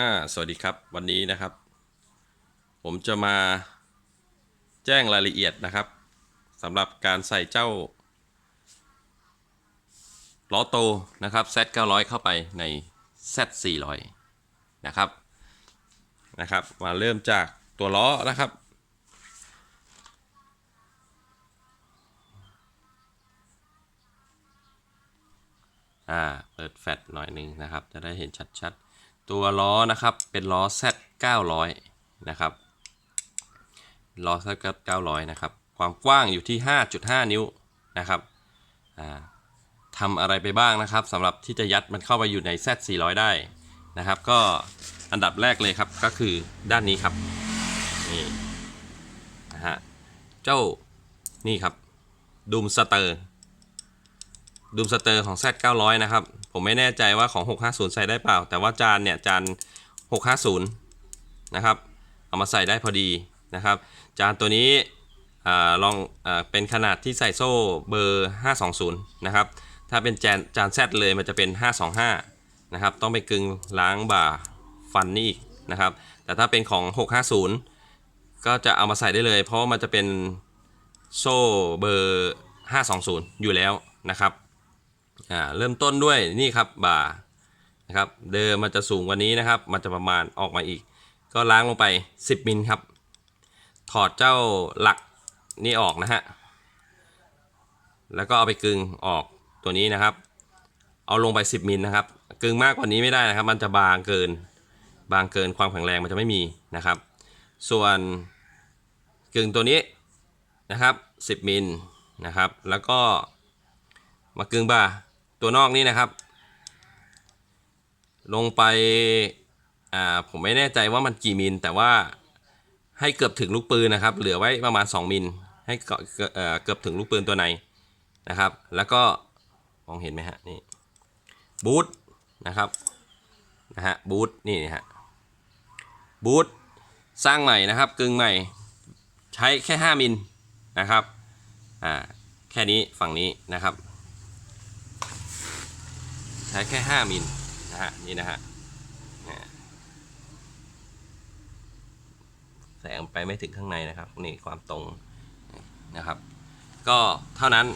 อ่าสวัสดีครับวันนี้นะครับ ผมจะมาแจ้งรายละเอียดนะครับสำหรับการใส่เจ้าล้อโตนะครับ Z 900เข้าไปใน Z 400นะครับนะครับ มาเริ่มจากตัวล้อนะครับ อ่า เปิดแฟลชหน่อยหนึ่งนะครับ จะได้เห็นชัดๆ ตัวล้อนะครับเป็นล้อ Z 900นะครับล้อ Z 900นะครับความกว้างอยู่ที่ 5.5 นิ้วนะครับทำอะไรไปบ้างนะครับสำหรับที่จะยัดมันเข้าไปอยู่ใน Z 400ได้นะครับ ก็อันดับแรกเลยครับก็คือด้านนี้ครับนี่นะฮะเจ้านี่ครับดูมสเตอร์ ดูมสเตอร์ของ Z 900นะครับ ผมไม่แน่ใจว่าของ 650 ใส่ได้เปล่า แต่ว่าจานเนี่ยจาน 650 นะครับ เอามาใส่ได้พอดีนะครับ จานตัวนี้อลองอเป็นขนาดที่ใส่โซ่เบอร์ 520 นะครับ ถ้าเป็นจานจาน Z เลยมันจะเป็น 525 นะครับ ต้องไปกึงล้างบ่าฟันนี่อีกนะครับ แต่ถ้าเป็นของ 650 ก็จะเอามาใส่ได้เลย เพราะมันจะเป็นโซ่เบอร์ 520 อยู่แล้วนะครับ อ่าเริ่มต้นด้วยนี่ครับบ่านะครับ เดิมมันจะสูงกว่านี้นะครับ มันจะประมาณออกมาอีก ก็ล้างลงไป 10มิลครับ ถอดเจ้าหลักนี่ออกนะฮะแล้วก็เอาไปกึงออกตัวนี้นะครับ เอาลงไป 10มิลนะครับกึงมากกว่านี้ไม่ได้นะครับ มันจะบางเกิน บางเกินความแข็งแรงมันจะไม่มีนะครับ ส่วนกึงตัวนี้นะครับ 10มิลนะครับ แล้วก็มากึงบ่า ตัวนอกนี่นะครับ ลงไปอ่าผมไม่แน่ใจว่ามันกี่มิล แต่ว่าให้เกือบถึงลูกปืนนะครับ เหลือไว้ประมาณ 2 มิล ให้เกอเกือบถึงลูกปืนตัวในนะครับ แล้วก็มองเห็นไหมฮะนี่บูทนะครับนะฮะบูทนี่ฮะบูทสร้างใหม่นะครับกึ่งใหม่ใช้แค่ 5 มิลนะครับอ่าแค่นี้ฝั่งนี้นะครับ ใช้แค่ 5 มิลนะฮะนี่นะฮะแสงไปไม่ถึงข้างในนะครับนี่ความตรงนะครับ ก็เท่านั้น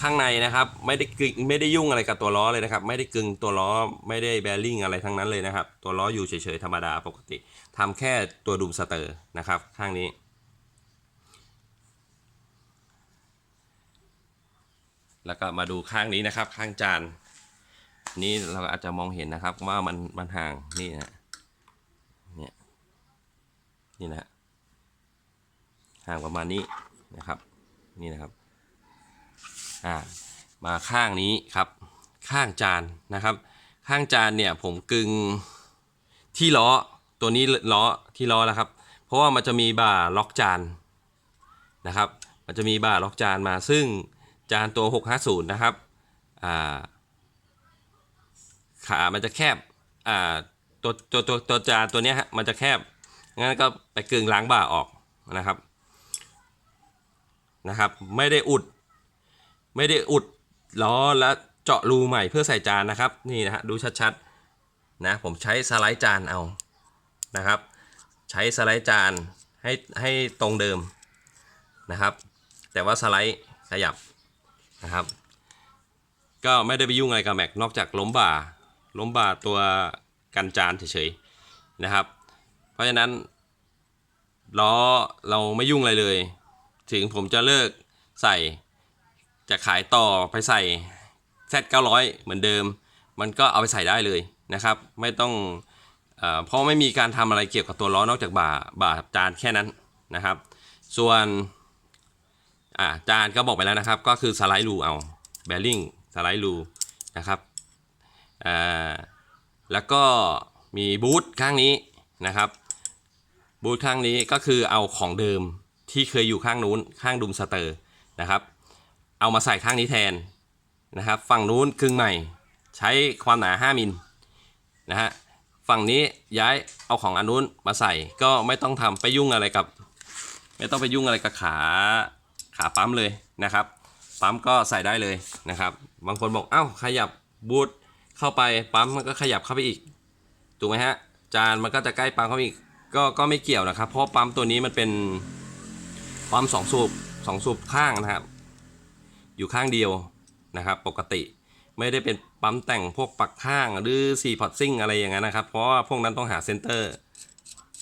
ข้างในนะครับไม่ได้กึงไม่ได้ยุ่งอะไรกับตัวล้อเลยนะครับ ไม่ได้กึงตัวล้อไม่ได้แบริ่งอะไรทั้งนั้นเลยนะครับ ตัวล้ออยู่เฉยๆธรรมดาปกติทำแค่ตัวดูมสเตอร์นะครับ ข้างนี้ แล้วก็มาดูข้างนี้นะครับ ข้างจาน นี่เราอาจจะมองเห็นนะครับว่ามันมันห่างนี่นะเนี่ยนี่นะฮะห่างประมาณนี้นะครับ นี่นะครับอ่ามาข้างนี้ครับ ข้างจานนะครับ ข้างจานเนี่ยผมกึงที่ล้อตัวนี้ล้อที่ล้อแล้วครับ เพราะว่ามันจะมีบ่าล็อกจานนะครับ มันจะมีบ่าล็อกจานมาซึ่งจานตัว 650 นะครับอ่า ขา มันจะแคบ อ่า ตัวตัวตัวตัวจานตัวเนี้ยฮะ มันจะแคบ งั้นก็ไปกึ่งล้างบ่าออกนะครับ นะครับ ไม่ได้อุด ไม่ได้อุดล้อแล้วเจาะรูใหม่เพื่อใส่จานนะครับ นี่นะฮะ ดูชัดๆ นะ ผมใช้สไลด์จานเอา นะครับ ใช้สไลด์จานให้ให้ตรงเดิมนะครับ แต่ว่าสไลด์ขยับนะครับ ก็ไม่ได้ไปยุ่งอะไรกับแม็กนอกจากล้มบ่า ล้มบ่าตัวกันจานเฉยๆนะครับ เพราะฉะนั้นล้อเราไม่ยุ่งอะไรเลย ถึงผมจะเลิกใส่จะขายต่อไปใส่ Z 900 เหมือนเดิม มันก็เอาไปใส่ได้เลยนะครับ ไม่ต้องเอเพราะไม่มีการทำอะไรเกี่ยวกับตัวล้อนอกจากบ่าบ่าจานแค่นั้นนะครับ ส่วนจานก็บอกไปแล้วนะครับ ก็คือสไลด์รูเอาแบริ่งสไลด์รูนะครับ อ่าแล้วก็มีบูทข้างนี้นะครับ บูทข้างนี้ก็คือเอาของเดิมที่เคยอยู่ข้างนู้นข้างดุมสเตอร์นะครับ เอามาใส่ข้างนี้แทนนะครับ ฝั่งนู้นครึ่งใหม่ใช้ความหนา 5 มิลนะฮะฝั่งนี้ย้ายเอาของอันนู้นมาใส่ก็ไม่ต้องทำไปยุ่งอะไรกับ ไม่ต้องไปยุ่งอะไรกับขาขาปั๊มเลยนะครับ ปั๊มก็ใส่ได้เลยนะครับ บางคนบอกเอ้าขยับบูท เข้าไปปั๊มมันก็ขยับเข้าไปอีกถูกไหมฮะจานมันก็จะใกล้ปั๊มเข้าไปอีกก็ก็ไม่เกี่ยวนะครับ เพราะปั๊มตัวนี้มันเป็นปั๊มสองสูบสองสูบข้างนะครับ อยู่ข้างเดียวนะครับ ปกติไม่ได้เป็นปั๊มแต่งพวกปักข้างหรือซีพอร์ตซิ่งอะไรอย่างนั้นนะครับ เพราะว่าพวกนั้นต้องหาเซนเตอร์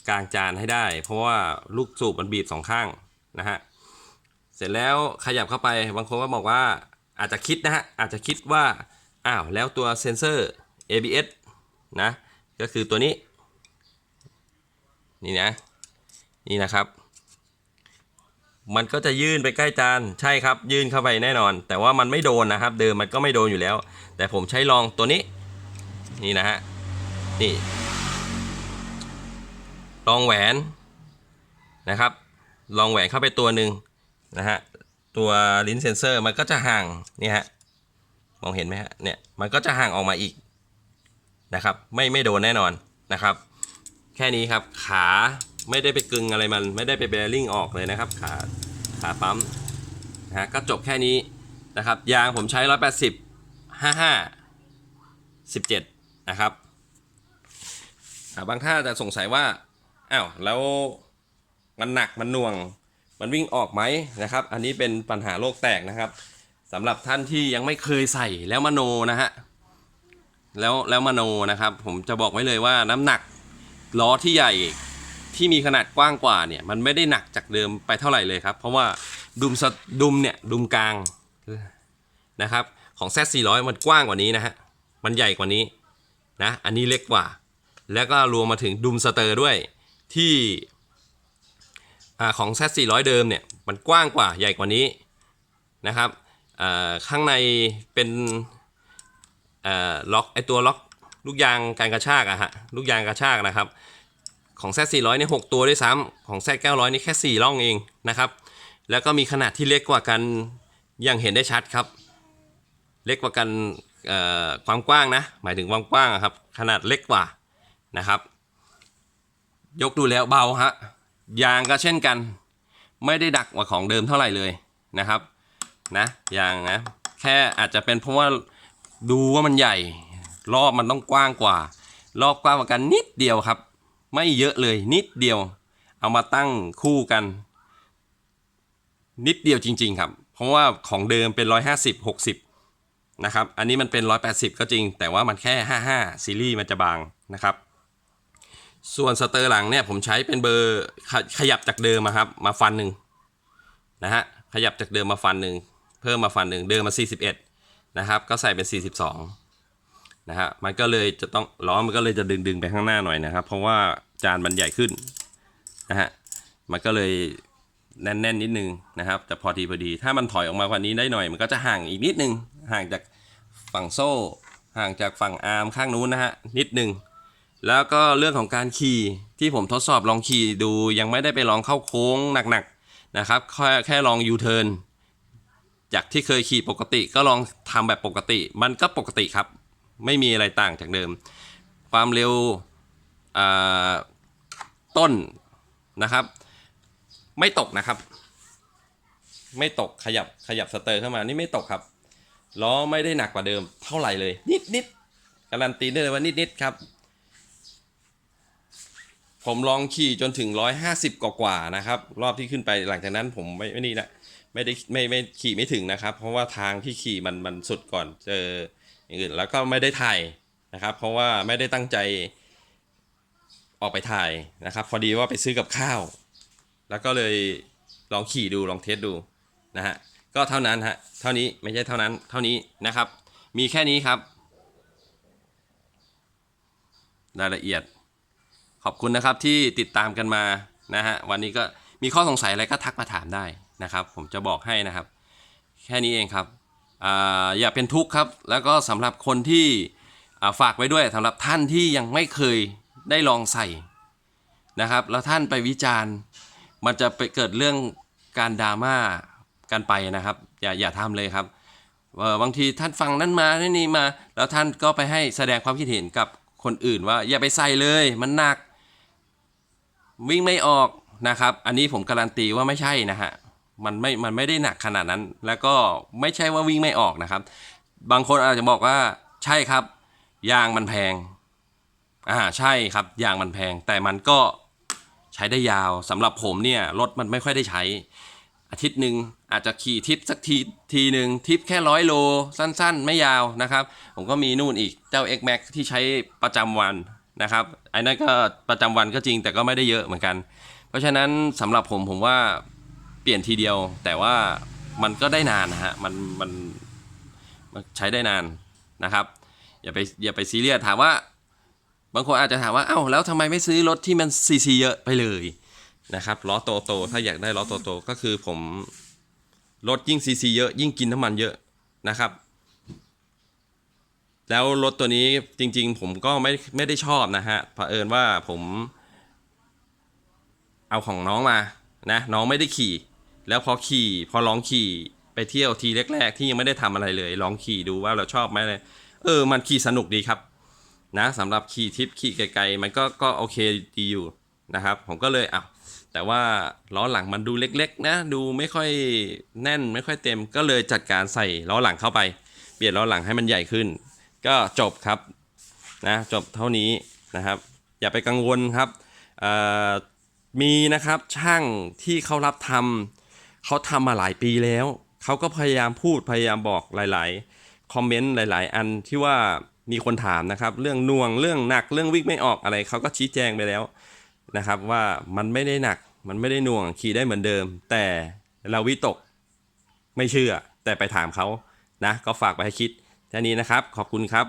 กลางจานให้ได้ เพราะว่าลูกสูบมันบีบสองข้างนะฮะเสร็จแล้วขยับเข้าไปบางคนก็บอกว่าอาจจะคิดนะฮะอาจจะคิดว่า อ้าวแล้วตัวเซนเซอร์ ABS นะก็คือตัวนี้ นี่นะนี่นะครับ มันก็จะยื่นไปใกล้จานใช่ครับ ยื่นเข้าไปแน่นอน แต่ว่ามันไม่โดนนะครับ เดิมมันก็ไม่โดนอยู่แล้ว แต่ผมใช้ลองตัวนี้ นี่นะฮะนี่ลองแหวนนะครับ ลองแหวนเข้าไปตัวหนึ่งนะฮะตัวลิ้นเซนเซอร์มันก็จะห่างนี่ฮะ มองเห็นไหมฮะเนี่ยมันก็จะห่างออกมาอีกนะครับ ไม่ไม่โดนแน่นอนนะครับ แค่นี้ครับขาไม่ได้ไปกึงอะไรมัน ไม่ได้ไปเบลลิ่งออกเลยนะครับขาขาปั๊มนะฮะก็จบแค่นี้นะครับ ยางผมใช้ 180 55 17 นะครับาบางท่านจะสงสัยว่าอ้าวแล้วมันหนักมันหน่วงมันวิ่งออกไหมนะครับ อันนี้เป็นปัญหาโลกแตกนะครับ สำหรับท่านที่ยังไม่เคยใส่แล้วมโนนะฮะแล้วแล้วมโนนะครับ ผมจะบอกไว้เลยว่าน้ำหนักล้อที่ใหญ่ที่มีขนาดกว้างกว่าเนี่ยมันไม่ได้หนักจากเดิมไปเท่าไหร่เลยครับ เพราะว่าดุมสดุมเนี่ยดุมกลางนะครับของ Z400 มันกว้างกว่านี้นะฮะมันใหญ่กว่านี้นะอันนี้เล็กกว่า แล้วก็รวมมาถึงดุมสเตอร์ด้วยที่อของ Z400 เดิมเนี่ยมันกว้างกว่าใหญ่กว่านี้นะครับ ข้างในเป็นล็อกไอตัวล็อกลูกยางการกระชากอะฮะลูกยางกระชากนะครับ ของ Z400 เนี่ย6ตัวด้วยซ้ำของ Z900 นี่แค่ 4 ร่องเองนะครับ แล้วก็มีขนาดที่เล็กกว่ากันอย่างเห็นได้ชัดครับ เล็กกว่ากันความกว้างนะ หมายถึงความกว้างครับ ขนาดเล็กกว่านะครับ ยกดูแล้วเบาฮะยางก็เช่นกัน ไม่ได้ดักกว่าของเดิมเท่าไหร่เลยนะครับ นะยางนะ แค่อาจจะเป็นเพราะว่าดูว่ามันใหญ่ รอบมันต้องกว้างกว่า รอบกว้างกว่ากันนิดเดียวครับ ไม่เยอะเลยนิดเดียว เอามาตั้งคู่กัน นิดเดียวจริง ๆ ครับ เพราะว่าของเดิมเป็น 150 60 นะครับ อันนี้มันเป็น 180 ก็จริง แต่ว่ามันแค่ 55 ซีรีส์มันจะบางนะครับส่วนสเตอร์หลังเนี่ยผมใช้เป็นเบอร์ขยับจากเดิมอะครับ มาฟันหนึ่งนะฮะขยับจากเดิมมาฟันหนึ่ง เพิ่มมาฟันหนึ่งเดิมมา 41 นะครับ ก็ใส่เป็น 42 นะฮะมันก็เลยจะต้องล้อมันก็เลยจะดึงดึงๆไปข้างหน้าหน่อยนะครับ เพราะว่าจานมันใหญ่ขึ้นนะฮะมันก็เลยแน่นๆนิดนึงนะครับแต่พอดีพอดีถ้ามันถอยออกมากว่านี้ได้หน่อย มันก็จะห่างอีกนิดนึง ห่างจากฝั่งโซ่ ห่างจากฝั่งอาร์มข้างนู้นนะฮะนิดนึงแล้วก็เรื่องของการขี่ที่ผมทดสอบลองขี่ดูยังไม่ได้ไปลองเข้าโค้งหนักๆนะครับแค่แค่ลองยูเทิร์น จากที่เคยขี่ปกติก็ลองทำแบบปกติ มันก็ปกติครับ ไม่มีอะไรต่างจากเดิม ความเร็วต้นนะครับ ไม่ตกนะครับ ไม่ตกขยับขยับสเตอร์เข้ามานี่ไม่ตกครับล้อไม่ได้หนักกว่าเดิมเท่าไหร่เลย นิดนิดๆการันตีได้เลยว่านิดนิดๆครับ ผมลองขี่จนถึง 150กว่ากว่าๆนะครับ รอบที่ขึ้นไปหลังจากนั้นผมไม่ไม่นี่นะ ไม่ได้ไม่ไม่ขี่ไม่ถึงนะครับ เพราะว่าทางที่ขี่มันมันสุดก่อนเจออย่างอื่นแล้วก็ไม่ได้ถ่ายนะครับ เพราะว่าไม่ได้ตั้งใจออกไปถ่ายนะครับ พอดีว่าไปซื้อกับข้าว แล้วก็เลยลองขี่ดูลองเทสดูนะฮะก็เท่านั้นฮะเท่านี้ไม่ใช่เท่านั้นเท่านี้นะครับ มีแค่นี้ครับ รายละเอียด ขอบคุณนะครับที่ติดตามกันมานะฮะวันนี้ก็มีข้อสงสัยอะไรก็ทักมาถามได้ นะครับ ผมจะบอกให้นะครับ แค่นี้เองครับออย่าเป็นทุกข์ครับ แล้วก็สำหรับคนที่ฝากไว้ด้วยสำหรับท่านที่ยังไม่เคยได้ลองใส่นะครับ แล้วท่านไปวิจารณ์ มันจะไปเกิดเรื่องการดราม่ากันไปนะครับ อย่าอย่าทำเลยครับบางทีท่านฟังนั้นมานี่มา แล้วท่านก็ไปให้แสดงความคิดเห็นกับคนอื่นว่าอย่าไปใส่เลย มันหนัก วิ่งไม่ออกนะครับ อันนี้ผมการันตีว่าไม่ใช่นะฮะ มันไม่ มันไม่ได้หนักขนาดนั้น แล้วก็ไม่ใช่ว่าวิ่งไม่ออกนะครับ บางคนอาจจะบอกว่าใช่ครับ ยางมันแพง อ่า ใช่ครับ ยางมันแพง แต่มันก็ใช้ได้ยาวสำหรับผมเนี่ยรถมันไม่ค่อยได้ใช้ อาทิตย์หนึ่งอาจจะขี่ทิปสักทีทีหนึ่งทิปแค่ร้อยโล สั้นๆ ไม่ยาวนะครับ ผมก็มีนู่นอีกเจ้า X Max ที่ใช้ประจำวันนะครับไอ้นั่นก็ประจำวันก็จริงแต่ก็ไม่ได้เยอะเหมือนกัน เพราะฉะนั้นสำหรับผมผมว่า เปลี่ยนทีเดียว แต่ว่ามันก็ได้นานนะฮะมันมันมันใช้ได้นานนะครับ อย่าไปอย่าไปซีเรียสถามว่า บางคนอาจจะถามว่าเอ้าแล้วทำไมไม่ซื้อรถที่มันซีซีเยอะไปเลยนะครับล้อโตโตถ้าอยากได้ล้อโตโตก็คือผมรถยิ่งซีซีเยอะยิ่งกินน้ำมันเยอะนะครับ แล้วรถตัวนี้จริง ๆ ผมก็ไม่ไม่ได้ชอบนะฮะเผอิญว่าผม เอาของน้องมานะ น้องไม่ได้ขี่ แล้วพอขี่พอลองขี่ไปเที่ยวทีแรก ๆ ที่ยังไม่ได้ทำอะไรเลย ลองขี่ดูว่าเราชอบไหมเลยเออ มันขี่สนุกดีครับ นะสำหรับขี่ทริปขี่ไกลๆมันก็ก็โอเคดีอยู่นะครับ ผมก็เลยอะแต่ว่าล้อหลังมันดูเล็ก ๆ นะ ดูไม่ค่อยแน่นไม่ค่อยเต็ม ก็เลยจัดการใส่ล้อหลังเข้าไป เปลี่ยนล้อหลังให้มันใหญ่ขึ้น ก็จบครับนะจบเท่านี้นะครับ อย่าไปกังวลครับมีนะครับช่างที่เขารับทำ เขาทำมาหลายปีแล้ว เขาก็พยายามพูดพยายามบอกหลาย ๆ คอมเมนต์หลาย ๆ อันที่ว่ามีคนถามนะครับ เรื่องน่วงเรื่องหนักเรื่องวิ่งไม่ออกอะไรเขาก็ชี้แจงไปแล้วนะครับว่ามันไม่ได้หนักมันไม่ได้น่วงขี่ได้เหมือนเดิม แต่เราวิตกไม่เชื่อ แต่ไปถามเขานะก็ฝากไปให้คิดแค่นี้นะครับ ขอบคุณครับ